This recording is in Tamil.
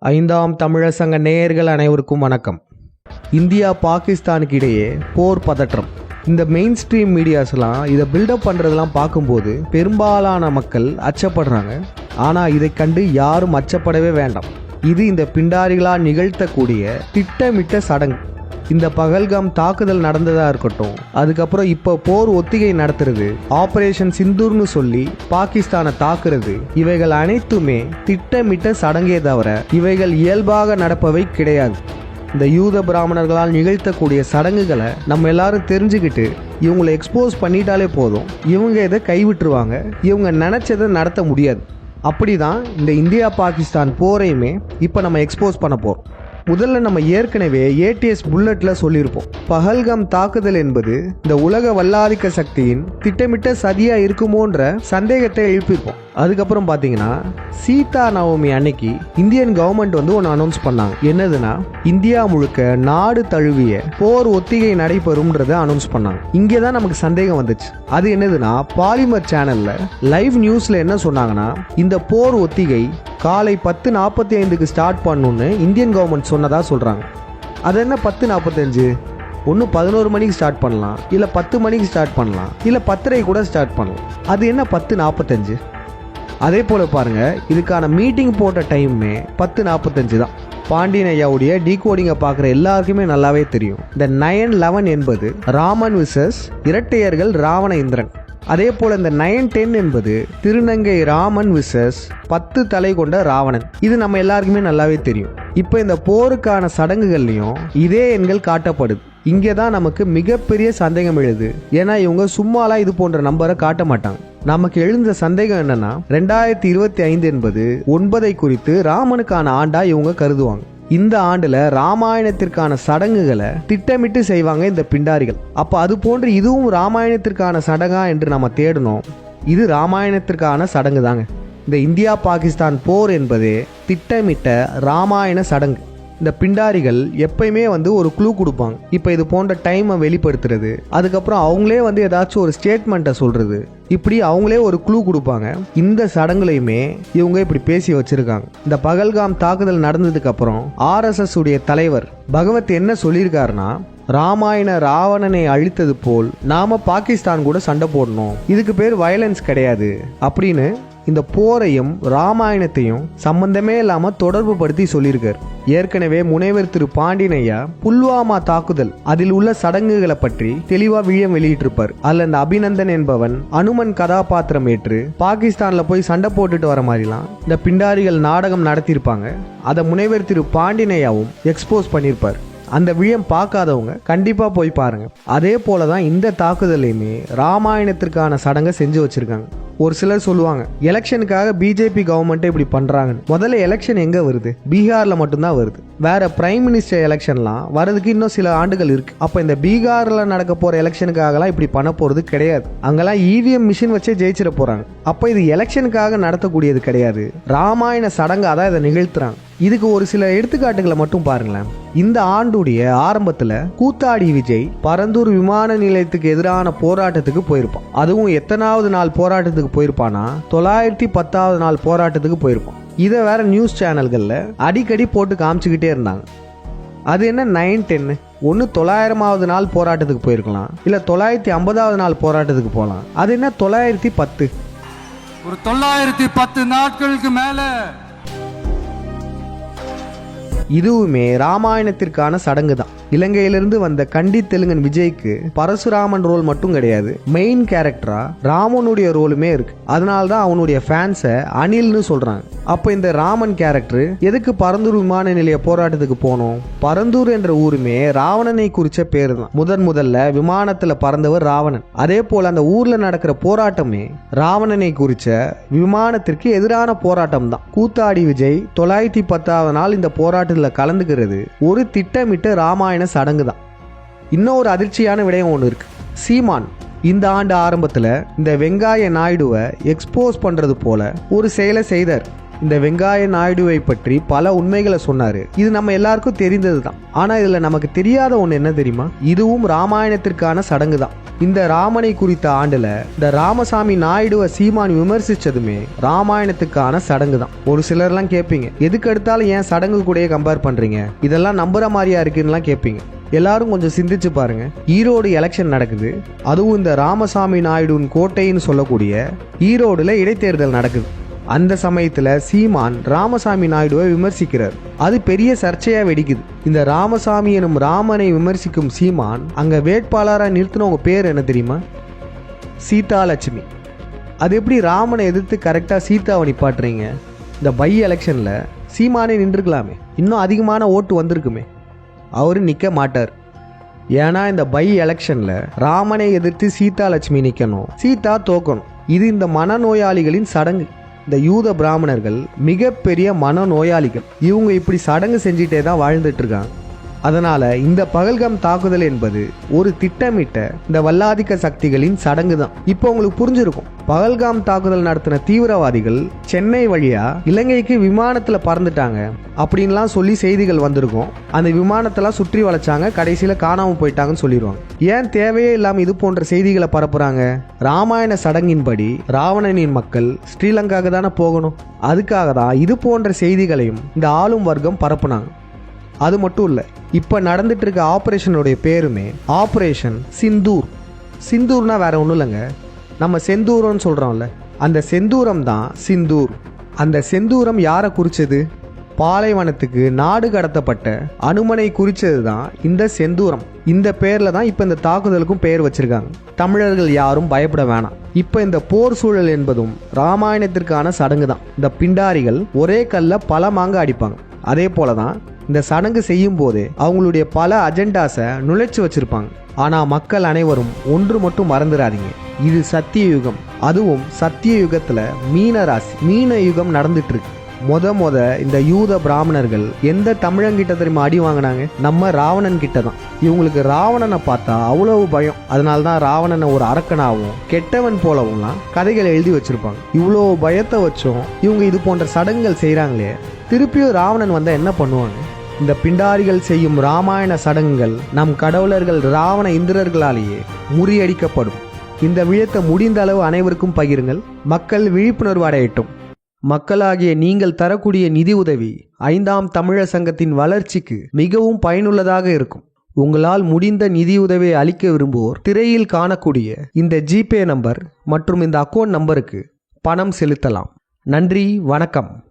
ஐந்தாம் தமிழசங்க நேயர்கள் அனைவருக்கும் வணக்கம். இந்தியா பாகிஸ்தானுக்கு இடையே போர் பதற்றம். இந்த மெயின் ஸ்ட்ரீம் மீடியாஸ்லாம் இதை பில்டப் பண்ணுறதெல்லாம் பார்க்கும்போது பெரும்பாலான மக்கள் அச்சப்படுறாங்க. ஆனால் இதை கண்டு யாரும் அச்சப்படவே வேண்டாம். இது இந்த பிண்டாரிகளால் நிகழ்த்தக்கூடிய திட்டமிட்ட சடங்கு. இந்த பகல்காம் தாக்குதல் நடந்ததா இருக்கட்டும். அதுக்கப்புறம் இப்போ போர் ஒத்திகை நடத்துறது. ஆபரேஷன் சிந்தூர்னு சொல்லி பாகிஸ்தானை தாக்குறது. இவைகள் அனைத்துமே திட்டமிட்ட சடங்கே தவிர இவைகள் இயல்பாக நடப்பவை கிடையாது. இந்த யூத பிராமணர்களால் நிகழ்த்தக்கூடிய சடங்குகளை நம்ம எல்லாரும் தெரிஞ்சுக்கிட்டு இவங்களை எக்ஸ்போஸ் பண்ணிட்டாலே போதும். இவங்க இதை கைவிட்டுருவாங்க. இவங்க நினச்சதை நடத்த முடியாது. அப்படிதான் இந்த இந்தியா பாகிஸ்தான் போரையுமே இப்போ நம்ம எக்ஸ்போஸ் பண்ண போகிறோம் முதல்ல நம்ம ஏற்கனவே ஏடிஎஸ் புல்லட்ல சொல்லியிருப்போம். பஹல்காம் தாக்குதல் என்பது இந்த உலக வல்லாதிக்க சக்தியின் திட்டமிட்ட சதியா இருக்குமோன்ற சந்தேகத்தை எழுப்பியிருப்போம். அதுக்கப்புறம் பார்த்தீங்கன்னா சீதா நவமி அன்னைக்கு இந்தியன் கவர்மெண்ட் வந்து ஒன்று அனௌன்ஸ் பண்ணாங்க. என்னதுன்னா இந்தியா முழுக்க நாடு தழுவிய போர் ஒத்திகை நடைபெறும்ன்றதை அனௌன்ஸ் பண்ணாங்க. இங்கே தான் நமக்கு சந்தேகம் வந்துச்சு. அது என்னதுன்னா பாலிமர் சேனல்ல லைவ் நியூஸ்ல என்ன சொன்னாங்கன்னா இந்த போர் ஒத்திகை காலை பத்து நாற்பத்தி ஐந்துக்கு ஸ்டார்ட் பண்ணணுன்னு இந்தியன் கவர்மெண்ட் சொன்னதாக சொல்கிறாங்க அது என்ன பத்து நாற்பத்தஞ்சு ஒன்று பதினோரு மணிக்கு ஸ்டார்ட் பண்ணலாம். இல்லை பத்து மணிக்கு ஸ்டார்ட் பண்ணலாம். இல்லை பத்தரை கூட ஸ்டார்ட் பண்ணலாம். அது என்ன பத்து நாற்பத்தஞ்சு அதே போல் பாருங்கள் இதுக்கான மீட்டிங் போட்ட டைமுமே பத்து நாற்பத்தஞ்சு தான். பாண்டியன் ஐயாவுடைய டீகோடிங்கை பார்க்குற எல்லாருக்குமே நல்லாவே தெரியும். இந்த நயன் லெவன் என்பது ராமன் விசஸ் இரட்டையர்கள் ராவண இந்திரன். அதே போல் இந்த நயன் டென் என்பது திருநங்கை ராமன் விசஸ் பத்து தலை கொண்ட ராவணன். இது நம்ம எல்லாருக்குமே நல்லாவே தெரியும். இப்போ இந்த போருக்கான சடங்குகள்லையும் இதே எண்கள் காட்டப்படுது. இங்கே தான் நமக்கு மிகப்பெரிய சந்தேகம் எழுது. ஏன்னா இவங்க சும்மாலாம் இது போன்ற நம்பரை காட்ட மாட்டாங்க. நமக்கு எழுந்த சந்தேகம் என்னன்னா ரெண்டாயிரத்தி இருபத்தி ஐந்து என்பது ஒன்பதை குறித்து ராமனுக்கான ஆண்டா இவங்க கருதுவாங்க. இந்த ஆண்டுல ராமாயணத்திற்கான சடங்குகளை திட்டமிட்டு செய்வாங்க இந்த பிண்டாரிகள். அப்ப அது போன்று இதுவும் ராமாயணத்திற்கான சடங்கா என்று நம்ம தேடணும். இது ராமாயணத்திற்கான சடங்கு தாங்க இந்த இந்தியா பாகிஸ்தான் போர் என்பது திட்டமிட்ட ராமாயண சடங்கு. இந்த பிண்டாரிகள் எப்பயுமே வந்து ஒரு க்ளூ கொடுப்பாங்க. இப்போ இது போன்ற டைமை வெளிப்படுத்துறது. அதுக்கப்புறம் அவங்களே வந்து ஏதாச்சும் ஒரு ஸ்டேட்மெண்ட்டை சொல்கிறது இப்படி அவங்களே ஒரு க்ளூ கொடுப்பாங்க. இந்த சடங்குலையுமே இவங்க இப்படி பேசி வச்சிருக்காங்க. இந்த பகல்காம் தாக்குதல் நடந்ததுக்கு அப்புறம் ஆர்எஸ்எஸ் உடைய தலைவர் பகவத் என்ன சொல்லியிருக்காருன்னா ராமாயண ராவணனை அழித்தது போல் நாம பாகிஸ்தான் கூட சண்டை போடணும். இதுக்கு பேர் வயலன்ஸ் கிடையாது. அப்படின்னு இந்த போரையும் ராமாயணத்தையும் சம்பந்தமே இல்லாமல் தொடர்பு படுத்தி சொல்லியிருக்கார். ஏற்கனவே முனைவர் திரு பாண்டினையா புல்வாமா தாக்குதல் அதில் உள்ள சடங்குகளை பற்றி தெளிவா விழியம் வெளியிட்டிருப்பார். அதுல இந்த அபிநந்தன் என்பவன் அனுமன் கதாபாத்திரம் ஏற்று பாகிஸ்தான்ல போய் சண்டை போட்டுட்டு வர மாதிரிலாம் இந்த பிண்டாரிகள் நாடகம் நடத்தியிருப்பாங்க. அதை முனைவர் திரு பாண்டினையாவும் எக்ஸ்போஸ் பண்ணியிருப்பார். அந்த விழியம் பார்க்காதவங்க கண்டிப்பாக போய் பாருங்க. அதே போல தான் இந்த தாக்குதலையுமே ராமாயணத்திற்கான சடங்கை செஞ்சு வச்சிருக்காங்க. ஒரு சிலர் சொல்லுவாங்க எலெக்ஷனுக்காக பிஜேபி கவர்மெண்ட்டே இப்படி பண்ணுறாங்கன்னு முதல்ல எலெக்ஷன் எங்கே வருது? பீகாரில் மட்டும்தான் வருது. வேற பிரைம் மினிஸ்டர் எலெக்ஷன்லாம் வரதுக்கு இன்னும் சில ஆண்டுகள் இருக்கு. அப்போ இந்த பீகாரில் நடக்க போகிற எலெக்ஷனுக்காகலாம் இப்படி பண்ண போகிறது கிடையாது. அங்கெல்லாம் இவிஎம் மிஷின் வச்சே ஜெயிச்சிட போகிறாங்க அப்போ இது எலெக்ஷனுக்காக நடத்தக்கூடியது கிடையாது. ராமாயண சடங்காக தான் இதை நிகழ்த்துறாங்க. இதுக்கு ஒரு சில எடுத்துக்காட்டுகளை மட்டும் பாருங்களேன். இந்த ஆண்டுடைய ஆரம்பத்தில் கூத்தாடி விஜய் பரந்தூர் விமான நிலையத்துக்கு எதிரான போராட்டத்துக்கு போயிருப்பான். அதுவும் எத்தனாவது நாள் போராட்டத்துக்கு போயிருப்பானா? தொள்ளாயிரத்தி பத்தாவது நாள் போராட்டத்துக்கு போயிருப்பான். இதை வேற நியூஸ் சேனல்களில் அடிக்கடி போட்டு காமிச்சுக்கிட்டே இருந்தாங்க. அது என்ன நைன் டென்னு ஒன்று தொள்ளாயிரமாவது நாள் போராட்டத்துக்கு போயிருக்கலாம். இல்லை தொள்ளாயிரத்தி ஐம்பதாவது நாள் போராட்டத்துக்கு போகலாம் அது என்ன தொள்ளாயிரத்தி பத்து? ஒரு தொள்ளாயிரத்தி பத்து நாட்களுக்கு மேலே இதுவுமே ராமாயணத்திற்கான சடங்கு தான் இலங்கையிலிருந்து வந்த கண்டி தெலுங்கன் விஜய்க்கு பரசுராமன் ரோல் மட்டும் கிடையாது. மெயின் கேரக்டரா ராமனுடைய ரோலுமே இருக்கு. அதனால தான் அவனுடைய ஃபேன்ஸை அனில்னு சொல்றாங்க. அப்போ இந்த ராமன் கேரக்டர் எதுக்கு பரந்தூர் விமான நிலைய போராட்டத்துக்கு போனோம்? பரந்தூர் என்ற ஊருமே ராவணனை குறிச்ச பேர் தான் முதன் முதல்ல விமானத்துல பறந்தவர் ராவணன். அதே போல அந்த ஊர்ல நடக்கிற போராட்டமே ராவணனை குறிச்ச விமானத்திற்கு எதிரான போராட்டம் தான் கூத்தாடி விஜய் தொள்ளாயிரத்தி பத்தாவது நாள் இந்த போராட்டத்தில் கலந்துக்கிறது ஒரு திட்டமிட்ட ராமாயண சடங்கு தான். இன்னொரு அதிர்ச்சியான விடயம் ஒன்று இருக்கு. சீமான் இந்த ஆண்டு ஆரம்பத்தில் இந்த வெங்காய நாயுடுவை எக்ஸ்போஸ் பண்ணுறது போல ஒரு செயலை செய்தார். இந்த வெங்காய நாயுடுவை பற்றி பல உண்மைகளை சொன்னாரு. இது நம்ம எல்லாருக்கும் தெரிந்தது தான் ஆனா இதுல நமக்கு தெரியாத ஒன்று என்ன தெரியுமா? இதுவும் ராமாயணத்திற்கான சடங்கு தான் இந்த ராமனை குறித்த ஆண்டுல இந்த ராமசாமி நாயுடுவை சீமான் விமர்சிச்சதுமே ராமாயணத்துக்கான சடங்கு தான் ஒரு சிலர்லாம் கேட்பீங்க எதுக்கு எடுத்தாலும் ஏன் சடங்கு கூடயே கம்பேர் பண்றீங்க? இதெல்லாம் நம்புற மாதிரியா இருக்குன்னுலாம் கேட்பீங்க. எல்லாரும் கொஞ்சம் சிந்திச்சு பாருங்க. ஈரோடு எலெக்ஷன் நடக்குது. அதுவும் இந்த ராமசாமி நாயுடுவின் கோட்டைன்னு சொல்லக்கூடிய ஈரோடுல இடைத்தேர்தல் நடக்குது. அந்த சமயத்துல சீமான் ராமசாமி நாயுடுவை விமர்சிக்கிறார். அது பெரிய சர்ச்சையா வெடிக்குது. இந்த ராமசாமி எனும் ராமனை விமர்சிக்கும் சீமான் அங்க வேட்பாளராக நிறுத்தினவங்க பேர் என்ன தெரியுமா? சீதாலட்சுமி. அது எப்படி ராமனை எதிர்த்து கரெக்டாக சீதாவை நிப்பாட்டுறீங்க? இந்த பை எலெக்ஷனில் சீமானே நின்றுக்கலாமே. இன்னும் அதிகமான ஓட்டு வந்திருக்குமே. அவரு நிற்க மாட்டார். ஏன்னா இந்த பை எலெக்ஷனில் ராமனை எதிர்த்து சீதாலட்சுமி நிற்கணும் சீதா தோக்கணும். இது இந்த மனநோயாளிகளின் சடங்கு. இந்த யூத பிராமணர்கள் மிகப்பெரிய மனநோயாளிகள். இவங்க இப்படி சடங்கு செஞ்சுட்டே தான் வாழ்ந்துட்டு இருக்காங்க. அதனால இந்த பகல்காம் தாக்குதல் என்பது ஒரு திட்டமிட்ட இந்த வல்லாதிக்க சக்திகளின் சடங்கு தான் இப்போ உங்களுக்கு புரிஞ்சிருக்கும். பகல்காம் தாக்குதல் நடத்தின தீவிரவாதிகள் சென்னை வழியா இலங்கைக்கு விமானத்துல பறந்துட்டாங்க அப்படின்லாம் சொல்லி செய்திகள் வந்திருக்கும். அந்த விமானத்தெல்லாம் சுற்றி வளைச்சாங்க கடைசியில காணாம போயிட்டாங்கன்னு சொல்லிடுவாங்க ஏன் தேவையே இல்லாம இது போன்ற செய்திகளை பரப்புறாங்க? ராமாயண சடங்கின்படி ராவணனின் மக்கள் ஸ்ரீலங்காவுக்கு தானே போகணும். அதுக்காக தான் இது போன்ற செய்திகளையும் இந்த ஆளும் வர்க்கம் பரப்புனாங்க. அது மட்டும் இல்லை இப்போ நடந்துட்டு இருக்க ஆப்ரேஷனுடைய பேருமே ஆப்ரேஷன் சிந்தூர். சிந்தூர்னா வேற ஒன்றும் இல்லைங்க. நம்ம செந்தூரம்னு சொல்கிறோம்ல அந்த செந்தூரம் தான் சிந்தூர். அந்த செந்தூரம் யாரை குறிச்சது? பாலைவனத்துக்கு நாடு கடத்தப்பட்ட அனுமனை குறிச்சது தான் இந்த செந்தூரம். இந்த பேரில் தான் இப்போ இந்த தாக்குதலுக்கும் பெயர் வச்சிருக்காங்க. தமிழர்கள் யாரும் பயப்பட வேணாம். இப்போ இந்த போர் சூழல் என்பதும் ராமாயணத்திற்கான சடங்கு தான் இந்த பிண்டாரிகள் ஒரே கல்ல பல மாங்க அடிப்பாங்க. அதே போல தான் இந்த சடங்கு செய்யும் போது அவங்களுடைய பல அஜெண்டாஸை நுழைச்சு வச்சிருப்பாங்க. ஆனால் மக்கள் அனைவரும் ஒன்று மட்டும் மறந்துடாதீங்க இது சத்திய யுகம் அதுவும் சத்திய யுகத்தில் மீன ராசி. மீன யுகம் நடந்துட்டு இருக்கு மொத மொத இந்த யூத பிராமணர்கள் எந்த தமிழங்கிட்ட தெரியுமா அடி வாங்கினாங்க? நம்ம ராவணன் கிட்ட தான். இவங்களுக்கு ராவணனை பார்த்தா அவ்வளவு பயம். அதனால தான் ராவணனை ஒரு அரக்கனாகவும் கெட்டவன் போலவும்லாம் கதைகளை எழுதி வச்சிருப்பாங்க. இவ்வளோ பயத்தை வச்சும் இவங்க இது போன்ற சடங்குகள் செய்கிறாங்களே திருப்பியும் ராவணன் வந்தால் என்ன பண்ணுவாங்க? இந்த பிண்டாரிகள் செய்யும் ராமாயண சடங்குகள் நம் கடவுளர்கள் ராவண இந்திரர்களாலேயே முறியடிக்கப்படும். இந்த விழத்தை முடிந்த அளவு அனைவருக்கும் பகிருங்கள். மக்கள் விழிப்புணர்வு அடையட்டும். மக்களாகிய நீங்கள் தரக்கூடிய நிதி உதவி ஐந்தாம் தமிழர் சங்கத்தின் வளர்ச்சிக்கு மிகவும் பயனுள்ளதாக இருக்கும். உங்களால் முடிந்த நிதியுதவியை அளிக்க விரும்புவோர் திரையில் காணக்கூடிய இந்த ஜிபே நம்பர் மற்றும் இந்த அக்கௌண்ட் நம்பருக்கு பணம் செலுத்தலாம். நன்றி வணக்கம்.